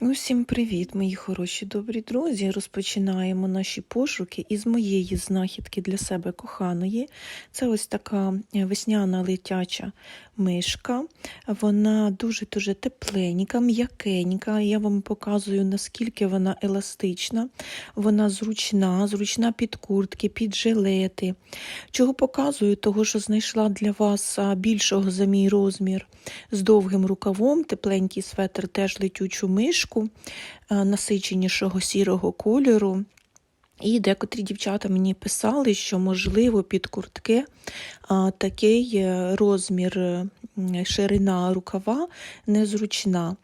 Усім привіт, мої хороші добрі друзі. Розпочинаємо наші пошуки із моєї знахідки для себе коханої. Це ось така е, весняна летяча мишка. Вона дуже-дуже тепленька, м'якенька. Я вам показую, наскільки вона еластична, вона зручна, зручна під куртки, під жилети. Чого показую? Того, що знайшла для вас більшого за мій розмір з довгим рукавом, тепленький светр, теж летючу мишку а, насиченішого сірого кольору. І декотрі дівчата мені писали, що, можливо, під куртки такий е, розмір е, ширина рукава незручна.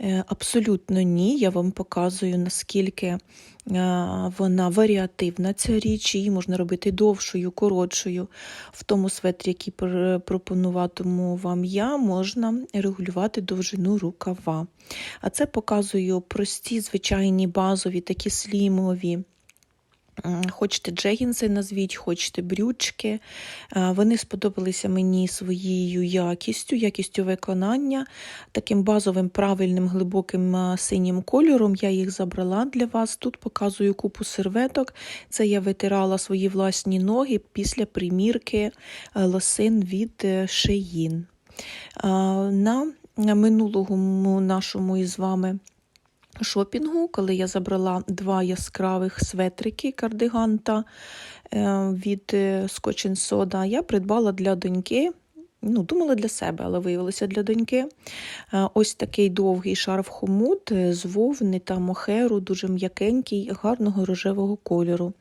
Е, Абсолютно ні. Я вам показую, наскільки вона варіативна, ця річ, її можна робити довшою, коротшою. В тому светрі, який пр- пропонуватиму вам я, можна регулювати довжину рукава. А це показую прості, звичайні базові, такі слімові. Хочете джегінси назвіть, хочете брючки. Е, Вони сподобалися мені своєю якістю, якістю виконання, таким базовим, правильним, глибоким е, синім кольором. Я їх забрала для вас. Тут показую купу серветок. Це я витирала свої власні ноги після примірки е, лосин від Е, На минулому нашому із вами шопінгу, коли я забрала два яскравих светрики кардиганта е, від е, Scotch Soda, я придбала для доньки. Ну, думала для себе, але виявилося для доньки. Е, Ось такий довгий шарф хомут е, з вовни та мохеру, дуже м'якенький, гарного рожевого кольору.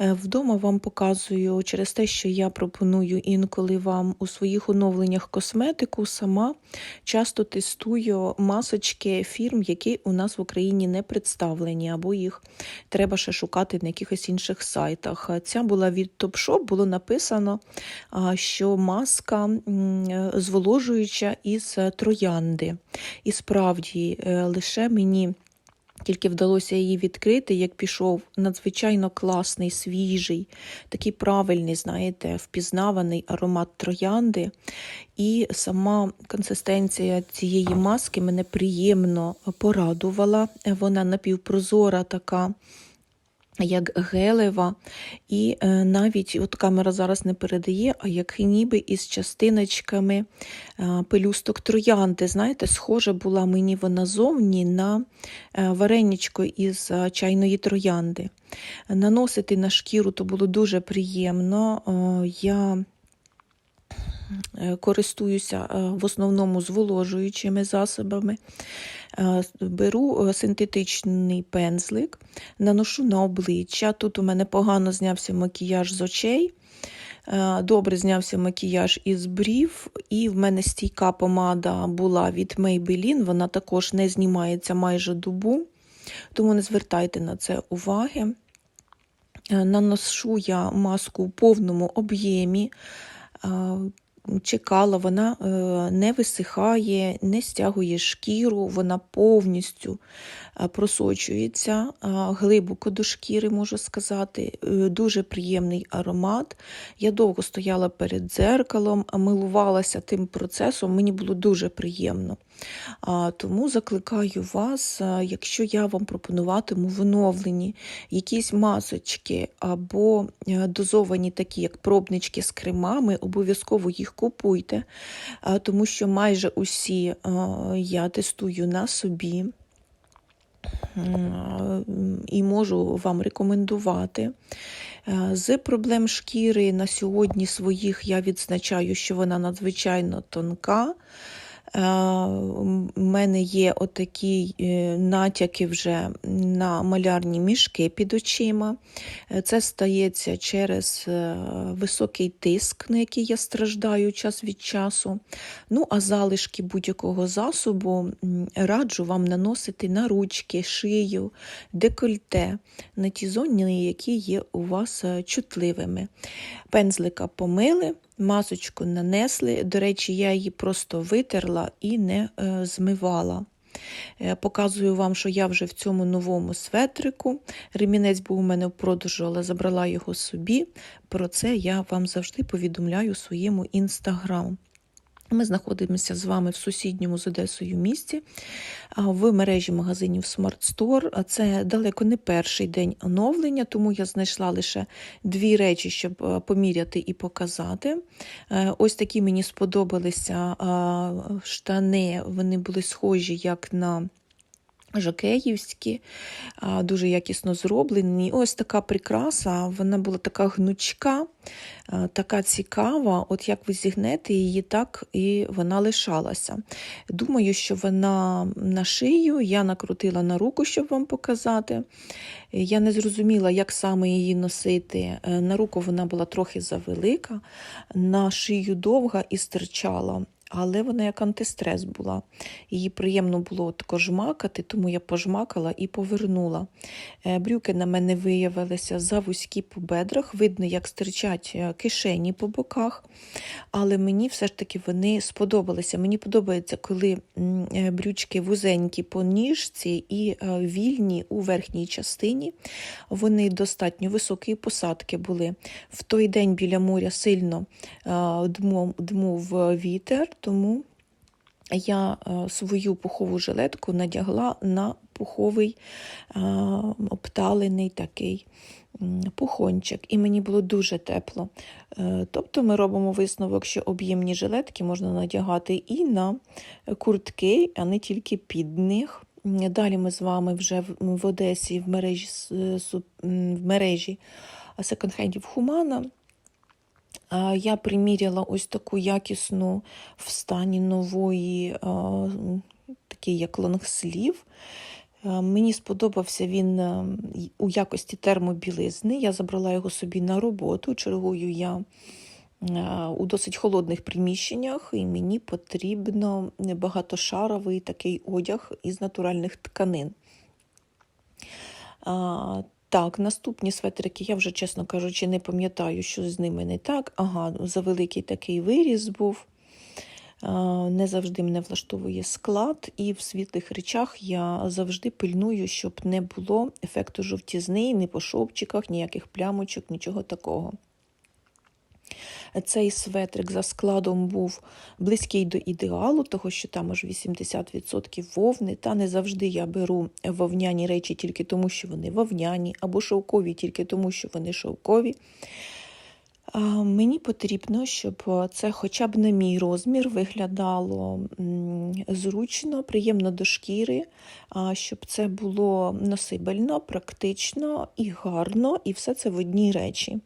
Е, Вдома вам показую через те, що я пропоную інколи вам у своїх оновленнях косметику, сама часто тестую масочки фірм, які у нас в Україні не представлені, або їх треба ще шукати на якихось інших сайтах. Ця була від Topshop, було написано, що маска зволожуюча із е, троянди. І справді, е, лише мені. Тільки вдалося її відкрити, як пішов надзвичайно класний, свіжий, такий правильний, знаєте, впізнаваний аромат троянди. І сама консистенція цієї маски мене приємно порадувала. Вона напівпрозора така. Як гелева, і е, навіть от камера зараз не передає, а як ніби із частиночками е, пелюсток троянди. Знаєте, схожа була мені вона зовні на е, вареничко із чайної троянди. Наносити на шкіру то було дуже приємно. Я користуюся е, в основному зволожуючими засобами. Е, Беру е, синтетичний пензлик, наношу на обличчя. Тут у мене погано знявся макіяж з очей. е, Добре знявся макіяж із брів, і в мене стійка помада була від Maybelline, вона також не знімається майже добу, тому не звертайте на це уваги. Е, Наношу я маску у повному об'ємі. Е, Чекала, вона е, не висихає, не стягує шкіру, вона повністю е, просочується глибоко до шкіри, можу сказати. Дуже приємний аромат. Я довго стояла перед дзеркалом, милувалася тим процесом, мені було дуже приємно. Тому закликаю вас, якщо я вам пропонуватиму в якісь масочки або е, дозовані такі, як пробнички з кремами, обов'язково їх купуйте, тому що майже усі я тестую на собі. І можу вам рекомендувати. Е, З проблем шкіри на сьогодні своїх я відзначаю, що вона надзвичайно тонка. У мене є отакі е, натяки вже на малярні мішки під очима. Е, Це стається через е, високий тиск, на який я страждаю час від часу. Ну, а залишки будь-якого засобу раджу вам наносити на ручки, шию, декольте, на ті зони, які є у вас е, чутливими. Пензлика помили, масочку нанесли. До речі, я її просто витерла і не е, змивала. Е, Показую вам, що я вже в цьому новому светрику. Ремінець був у мене в продажу, але забрала його собі. Про це я вам завжди повідомляю у своєму інстаграм. Ми знаходимося з вами в сусідньому з Одесою місті в мережі магазинів Smart Store. Це далеко не перший день оновлення, тому я знайшла лише дві речі, щоб поміряти і показати. Е, Ось такі мені сподобалися штани. Вони були схожі як на жокеївські, дуже якісно зроблені. Ось така прикраса, вона була така гнучка, така цікава. От як ви зігнете її, так і вона лишалася. Думаю, що вона на шию, я накрутила на руку, щоб вам показати. Я не зрозуміла, як саме її носити. Е, На руку вона була трохи завелика, на шию довга і стирчала але вона як антистрес була. Її приємно було тако жмакати, тому я пожмакала і повернула. Е, Брюки на мене виявилися завузькі по бедрах, видно, як стирчать е, кишені по боках, але мені все ж таки вони сподобалися. Мені подобається, коли е, брючки вузенькі по ніжці і вільні у верхній частині. Вони достатньо високої посадки були. В той день біля моря сильно дмув вітер, тому я е, свою пухову жилетку надягла на пуховий е, обталений такий пухончик, і мені було дуже тепло. Е, Тобто ми робимо висновок, що об'ємні жилетки можна надягати і на куртки, а не тільки під них. Далі ми з вами вже в Одесі в мережі, в мережі секонд-хендів Хумана. Я приміряла ось таку якісну в стані нової, такий як лонгслів. Мені сподобався він у якості термобілизни. Я забрала його собі на роботу. Чергую я у досить холодних приміщеннях, і мені потрібно багатошаровий такий одяг із натуральних тканин. Так, наступні светрики, я вже, чесно кажучи, не пам'ятаю, що з ними не так. Ага, завеликий такий виріз був. Не завжди мене влаштовує склад, і в світлих речах я завжди пильную, щоб не було ефекту жовтізни, ні по шовчиках, ніяких плямочок, нічого такого. Цей светрик за складом був близький до ідеалу, того що там аж 80% вовни. Та не завжди я беру вовняні речі тільки тому, що вони вовняні, або шовкові тільки тому, що вони шовкові. Мені потрібно, щоб це хоча б на мій розмір виглядало зручно, приємно до шкіри, щоб це було носибельно, практично і гарно, і все це в одній речі.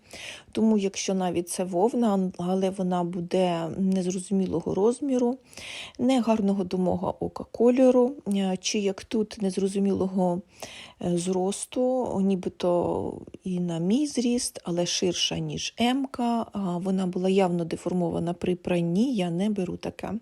Тому, якщо навіть це вовна, але вона буде незрозумілого розміру, не гарного до мого ока кольору, е, чи як тут незрозумілого е, зросту, нібито і на мій зріст, але ширша, ніж М. Вона була явно деформована при пранні, я не беру таке.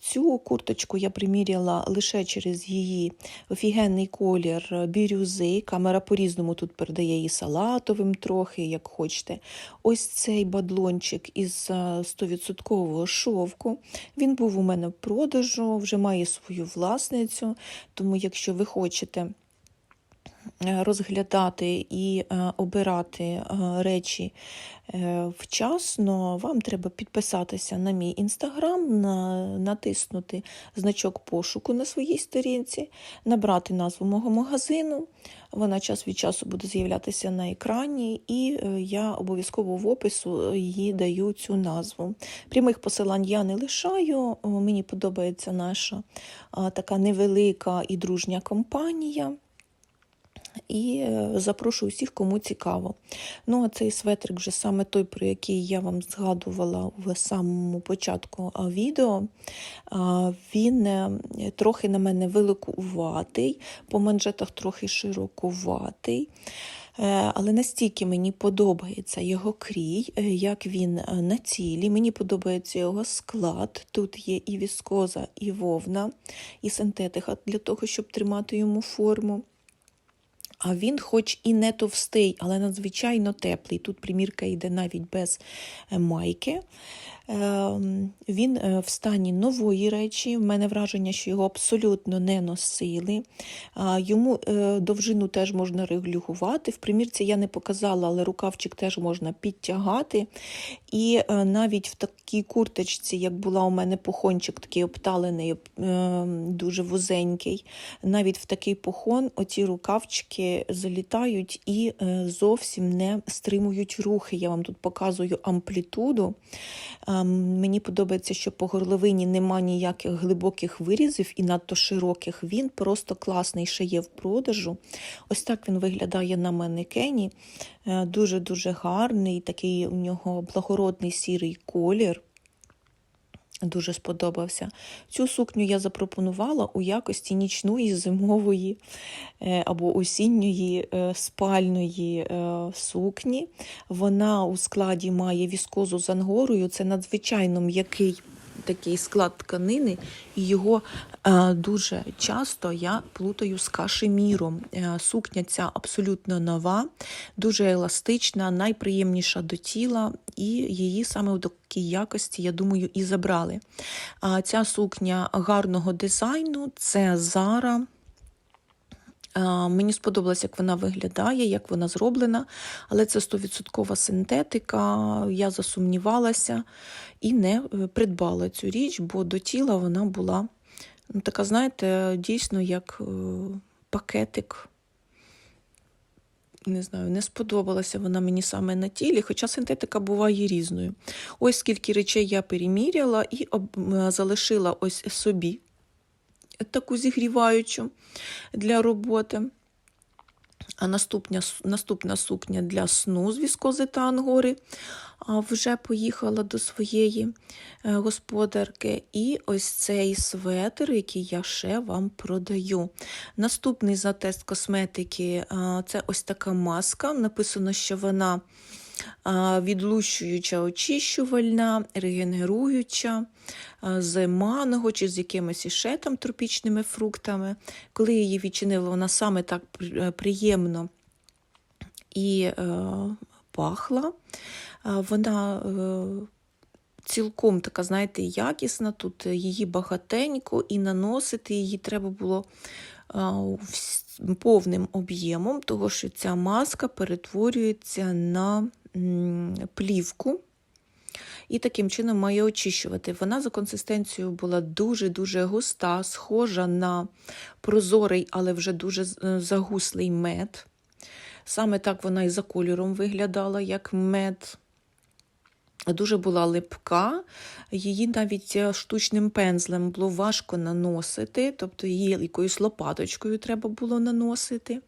Цю курточку я приміряла лише через її офігенний колір бірюзи. Камера по-різному тут передає її салатовим трохи, як хочете. Ось цей бадлончик із 100% шовку. Він був у мене в продажу, вже має свою власницю. Тому, якщо ви хочете розглядати і е, обирати е, речі е, вчасно, вам треба підписатися на мій інстаграм, натиснути значок пошуку на своїй сторінці, набрати назву мого магазину. Вона час від часу буде з'являтися на екрані, і е, я обов'язково в опису її даю цю назву. Прямих посилань я не лишаю. Мені подобається наша така невелика і дружня компанія. І е, запрошую всіх, кому цікаво. Ну, а цей светрик вже саме той, про який я вам згадувала в самому початку відео. Він е, трохи на мене великуватий, по манжетах трохи широкуватий. Е, Але настільки мені подобається його крій, як він на цілі. Мені подобається його склад. Тут є і віскоза, і вовна, і синтетика для того, щоб тримати йому форму. А він, хоч і не товстий, але надзвичайно теплий. Тут примірка йде навіть без е, майки. Ем, Він е, в стані нової речі. В мене враження, що його абсолютно не носили. Йому е, довжину теж можна регулювати. В примірці я не показала, але рукавчик теж можна підтягати. І е, навіть в такій курточці, як була у мене похончик, такий обталений, е, дуже вузенький, навіть в такий похон оці рукавчики залітають і зовсім не стримують рухи. Я вам тут показую амплітуду. Мені подобається, що по горловині нема ніяких глибоких вирізів і надто широких. Він просто класний ще є в продажу. Ось так він виглядає на манекені. Е, Дуже-дуже гарний, такий у нього благородний сірий колір. Дуже сподобався. Цю сукню я запропонувала у якості нічної зимової е, або осінньої е, спальної е, сукні. Вона у складі має віскозу з ангорою. Це надзвичайно м'який такий склад тканини, і його дуже часто я плутаю з кашеміром. Сукня ця абсолютно нова, дуже еластична, найприємніша до тіла, і її саме у такій якості, я думаю, і забрали. А ця сукня гарного дизайну це Zara. А, Мені сподобалось, як вона виглядає, як вона зроблена, але це 100% синтетика. Я засумнівалася і не е, придбала цю річ, бо до тіла вона була ну, така, знаєте, дійсно як е, пакетик. Не знаю, не сподобалася вона мені саме на тілі, хоча синтетика буває різною. Ось скільки речей я переміряла і об- залишила ось собі таку зігріваючу для роботи. А наступна, наступна сукня для сну з віскози та ангори вже поїхала до своєї е, господарки. І ось цей светр, який я ще вам продаю. Наступний за тест косметики це ось така маска. Написано, що вона відлущуюча, очищувальна, регенеруюча, з манго чи з якимись іще там тропічними фруктами. Коли я її відчинила, вона саме так е, приємно і е, пахла. Вона е, цілком така, знаєте, якісна. Тут її багатенько, і наносити її треба було повним об'ємом, того що ця маска перетворюється на плівку. І таким чином має очищувати. Вона за консистенцією була дуже-дуже густа, схожа на прозорий, але вже дуже е, загуслий мед. Саме так вона і за кольором виглядала, як мед. Дуже була липка, її навіть е, штучним пензлем було важко наносити, тобто її якоюсь лопаточкою треба було наносити.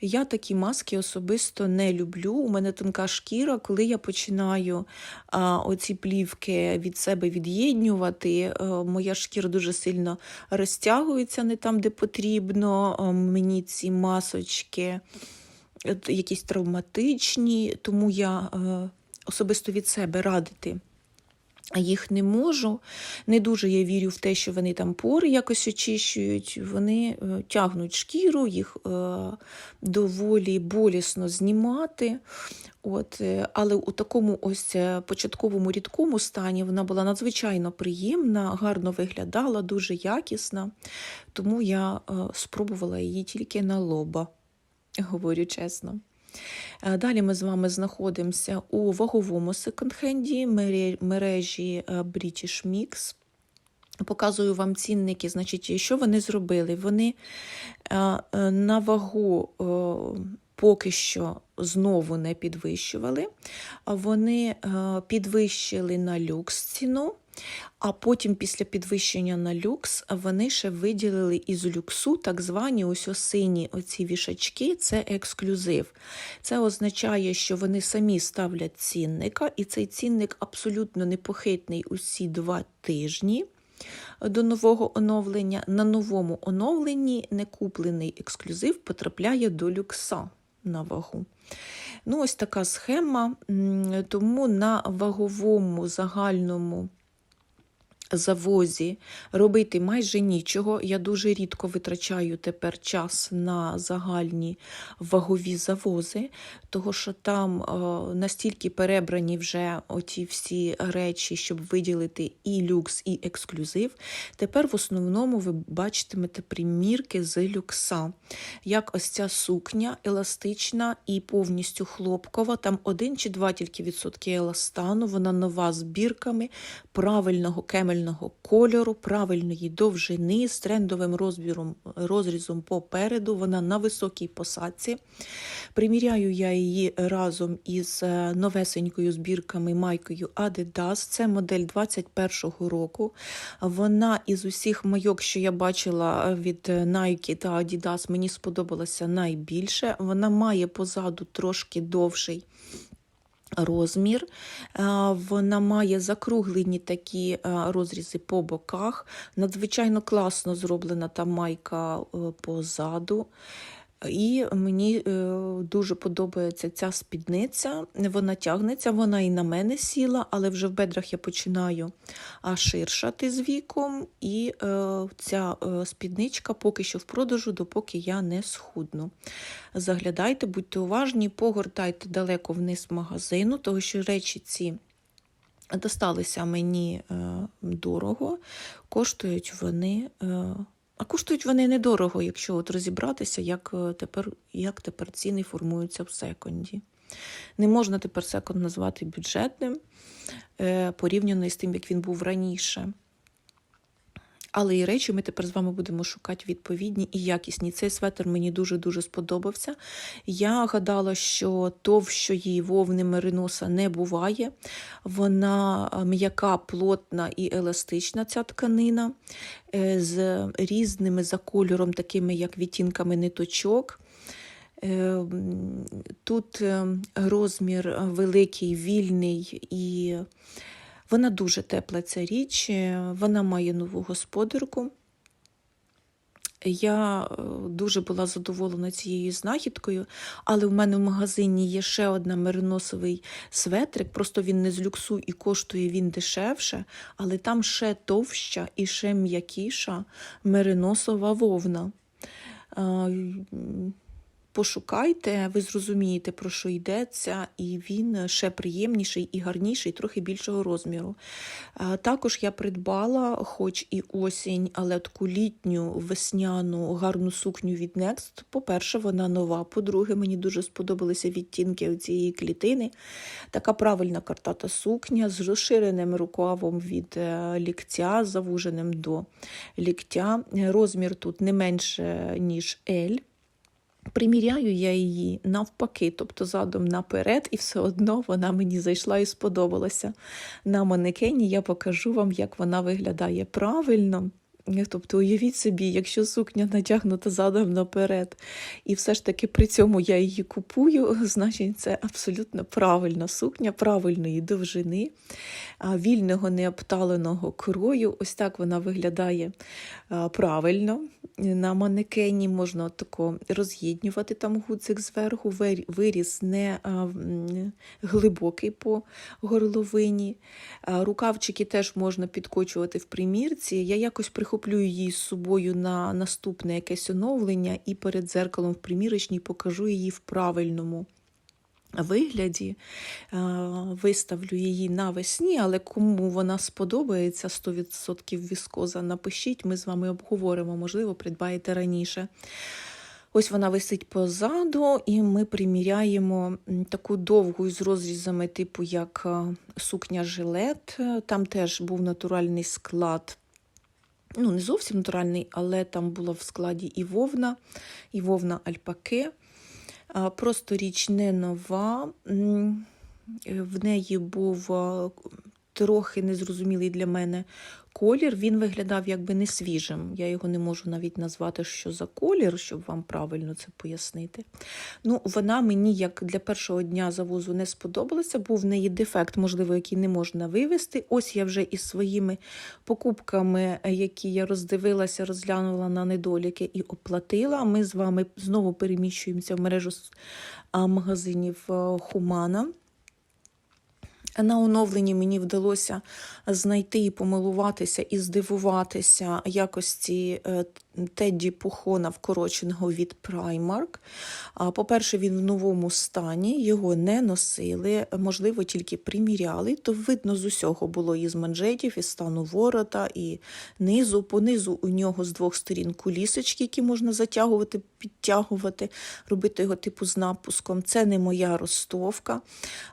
Я такі маски особисто не люблю. У мене тонка шкіра, коли я починаю а, оці плівки від себе від'єднювати, а, моя шкіра дуже сильно розтягується не там, де потрібно. А, мені ці масочки е, якісь травматичні, тому я е, особисто від себе радити. Їх не можу. Не дуже я вірю в те, що вони там пори якось очищують. Вони е, тягнуть шкіру, їх е, доволі болісно знімати. От, е, але у такому ось початковому рідкому стані вона була надзвичайно приємна, гарно виглядала, дуже якісна. Тому я спробувала її тільки на лоба, говорю чесно. Е, Далі ми з вами знаходимося у ваговому секонд-хенді мережі е, British Mix. Показую вам цінники. Значить, що вони зробили? Вони е, на вагу поки що знову не підвищували, вони підвищили на люкс ціну. А потім, після підвищення на люкс, вони ще виділили із люксу так звані ось оці вішачки, це ексклюзив. Це означає, що вони самі ставлять цінника, і цей цінник абсолютно непохитний усі два тижні до нового оновлення. На новому оновленні некуплений ексклюзив потрапляє до люкса на вагу. Ну, ось така схема. Тому на ваговому загальному завозі робити майже нічого. Я дуже рідко витрачаю тепер час на загальні вагові завози, того що там е, настільки перебрані вже оті всі речі, щоб виділити і люкс, і ексклюзив. Тепер в основному ви бачитимете примірки з люкса. Як ось ця сукня еластична і повністю хлопкова. Там один чи два тільки відсотки еластану. Вона нова з бірками правильного кемельного кольору, правильної довжини з трендовим розбіром, розрізом попереду. Вона на високій посадці. Приміряю я її разом із е, новесенькою збірками майкою Adidas. Це модель 21-го року. Вона із усіх майок, що я бачила від Nike та Adidas, мені сподобалася найбільше. Вона має позаду трошки довший розмір. Е, Вона має закруглені такі е, розрізи по боках. Надзвичайно класно зроблена та майка е, позаду. І мені е, дуже подобається ця спідниця. Вона тягнеться, вона і на мене сіла, але вже в бедрах я починаю ширшати з віком. І е, ця е, спідничка поки що в продажу, допоки я не схудну. Заглядайте, будьте уважні, погортайте далеко вниз магазину, тому що речі ці. Досталися мені дорого, коштують вони а коштують вони недорого, якщо от розібратися, як е, тепер, як тепер ціни формуються в секонді. Не можна тепер секонд назвати бюджетним е, порівняно з тим, як він був раніше. Але і речі ми тепер з вами будемо шукати відповідні і якісні. Цей светр мені дуже-дуже сподобався. Я гадала, що товщої вовни мериноса не буває. Вона м'яка, плотна і еластична, ця тканина, е, з різними за кольором, такими як відтінками ниточок. Е, Тут е, розмір великий, вільний і вона дуже тепла ця річ, вона має нову господарку. Я е, дуже була задоволена цією знахідкою, але в мене в магазині є ще одна мериносовий светрик, просто він не з люксу і коштує він дешевше, але там ще товща і ще м'якіша мериносова вовна пошукайте, ви зрозумієте, про що йдеться, і він ще приємніший і гарніший, трохи більшого розміру. Також я придбала, хоч і осінь, але таку літню весняну гарну сукню від Next. По-перше, вона нова. По-друге, мені дуже сподобалися відтінки цієї клітини. Така правильна картата сукня з розширеним рукавом від е, ліктя, завуженим до ліктя. Розмір тут не менше, ніж L. Приміряю я її навпаки, тобто задом наперед, і все одно вона мені зайшла і сподобалася. На манекені я покажу вам, як вона виглядає правильно. Тобто, уявіть собі, якщо сукня натягнута задом наперед, і все ж таки при цьому я її купую, значить це абсолютно правильна сукня, правильної довжини, вільного необталеного крою. Ось так вона виглядає правильно. На манекені можна тако роз'єднювати там гудзик зверху, виріс не глибокий по горловині. Рукавчики теж можна підкочувати в примірці. Я якось прихоплю її з собою на наступне якесь оновлення і перед зеркалом в примірочній покажу її в правильному. Вигляді виставлю її навесні, але кому вона сподобається 100% віскоза, напишіть, ми з вами обговоримо, можливо, придбаєте раніше. Ось вона висить позаду, і ми приміряємо таку довгу з розрізами, типу як сукня жилет. Там теж був натуральний склад ну не зовсім натуральний, але там була в складі і вовна, і вовна альпаке. Просто річ не нова. В неї був трохи незрозумілий для мене колір, він виглядав якби не свіжим. Я його не можу навіть назвати, що за колір, щоб вам правильно це пояснити. Ну, Вона мені, як для першого дня завозу, не сподобалася, був в неї дефект, можливо, який не можна вивести. Ось я вже із своїми покупками, які я роздивилася, розглянула на недоліки і оплатила. Ми з вами знову переміщуємося в мережу магазинів Хумана. На оновленні мені вдалося знайти і помилуватися і здивуватися якості е, Тедді Пухона вкороченого від Primark. По-перше, він в новому стані, його не носили, можливо, тільки приміряли. То видно з усього було і з манжетів, і стану ворота, і низу. Понизу у нього з двох сторін кулісочки, які можна затягувати, підтягувати, робити його типу з напуском. Це не моя ростовка.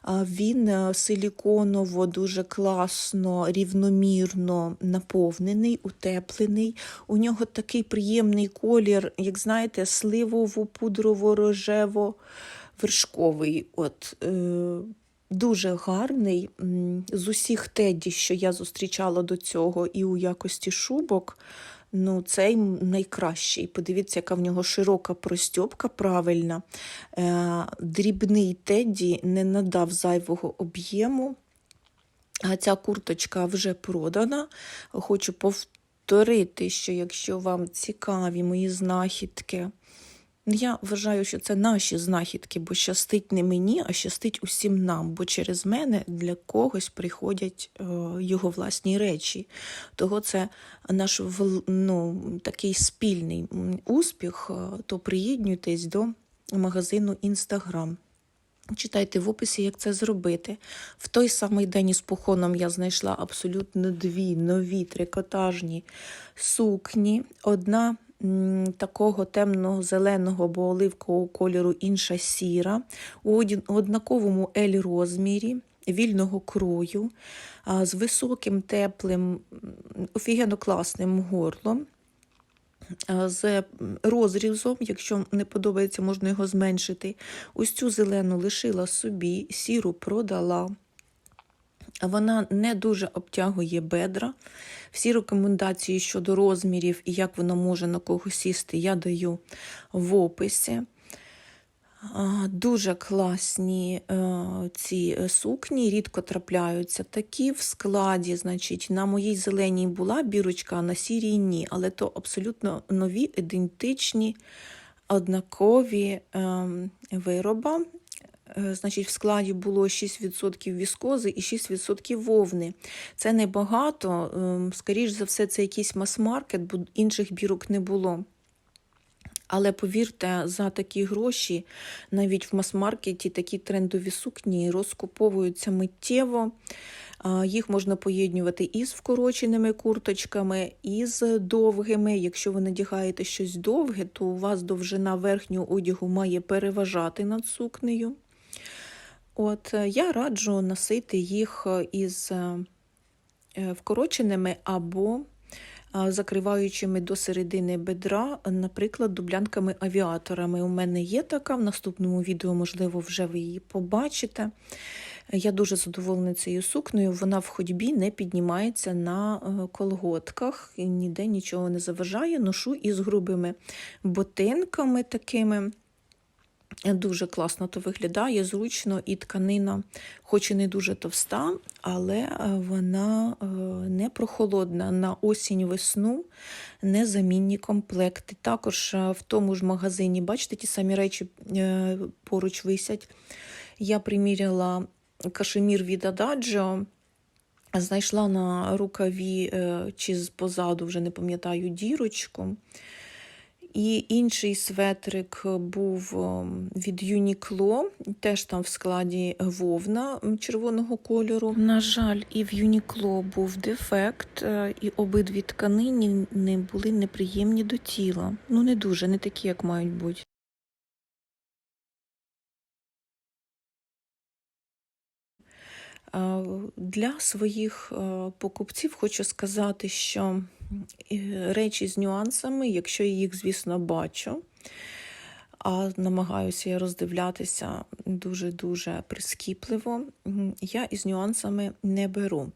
Він е, силіконово, дуже класно, рівномірно наповнений, утеплений. У нього такий приємний колір, як знаєте, сливово-пудрово-рожево-вершковий. От, е, Дуже гарний. З усіх теді, що я зустрічала до цього, і у якості шубок, ну, цей найкращий. Подивіться, яка в нього широка простьопка правильна. Е, Дрібний теді не надав зайвого об'єму. А ця курточка вже продана. Хочу повторити, що якщо вам цікаві мої знахідки, я вважаю, що це наші знахідки, бо щастить не мені, а щастить усім нам, бо через мене для когось приходять е, його власні речі. Того це наш ну, такий спільний успіх, е, то приєднуйтесь до магазину Інстаграм. Читайте в описі, як це зробити. В той самий день із похоном я знайшла абсолютно дві нові трикотажні сукні. Одна такого темного зеленого або оливкового кольору, інша сіра, у однаковому L розмірі, вільного крою, з високим, теплим, офігенно класним горлом. А, з розрізом, якщо не подобається, можна його зменшити. Ось цю зелену лишила собі, сіру продала. Вона не дуже обтягує бедра. Всі рекомендації щодо розмірів і як вона може на кого сісти, я даю в описі. Дуже класні е, ці е, сукні, рідко трапляються такі в складі. Значить, на моїй зеленій була бірочка, а на сірій ні. Але то абсолютно нові, ідентичні, однакові е, вироби. Е, Значить, в складі було 6% віскози і 6% вовни. Це небагато. ем, Скоріш за все, це якийсь мас-маркет, бо інших бірок не було. Але повірте, за такі гроші навіть в мас-маркеті такі трендові сукні розкуповуються миттєво. Їх можна поєднувати і з вкороченими курточками, і з довгими. Якщо ви надягаєте щось довге, то у вас довжина верхнього одягу має переважати над сукнею. От е, я раджу носити їх е, із е, вкороченими або закриваючими до середини бедра, наприклад, дублянками-авіаторами. У мене є така, в наступному відео, можливо, вже ви її побачите. Я дуже задоволена цією сукнею. Вона в ходьбі не піднімається на е, колготках, ніде нічого не заважає. Ношу із грубими ботинками такими. Дуже класно то виглядає, зручно, і тканина, хоч і не дуже товста, але е, вона е, не прохолодна на осінь-весну, незамінні комплекти. Також е, в тому ж магазині, бачите, ті самі речі поруч висять. Я приміряла кашемір від Adagio, знайшла на рукаві чи позаду, вже не пам'ятаю, дірочку. І інший светрик був ем, від Юнікло, теж там в складі вовна червоного кольору. На жаль, і в Юнікло був дефект, е, і обидві тканини не були неприємні до тіла. Ну, не дуже, не такі, як мають бути. Е, Для своїх е, покупців хочу сказати, що речі з нюансами, якщо я їх, звісно, бачу, а намагаюся я роздивлятися дуже-дуже прискіпливо, я із нюансами не беру.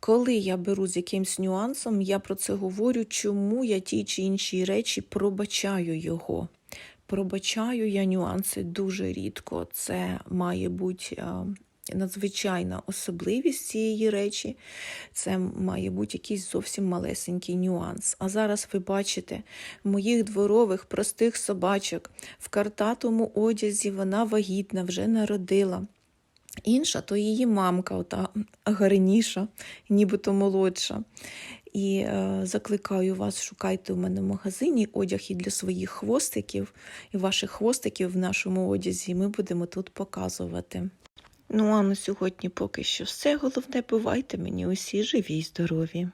Коли я беру з якимсь нюансом, я про це говорю, чому я ті чи інші речі пробачаю його. Пробачаю я нюанси дуже рідко. Це має бути надзвичайна особливість цієї речі, це має бути якийсь зовсім малесенький нюанс. А зараз ви бачите моїх дворових простих собачок в картатому одязі вона вагітна, вже народила. Інша то її мамка, ота гарніша, нібито молодша. І е, закликаю вас, шукайте у мене в магазині одяг і для своїх хвостиків, і ваших хвостиків в нашому одязі ми будемо тут показувати. Ну а на сьогодні поки що все. Головне, бувайте мені усі живі й здорові.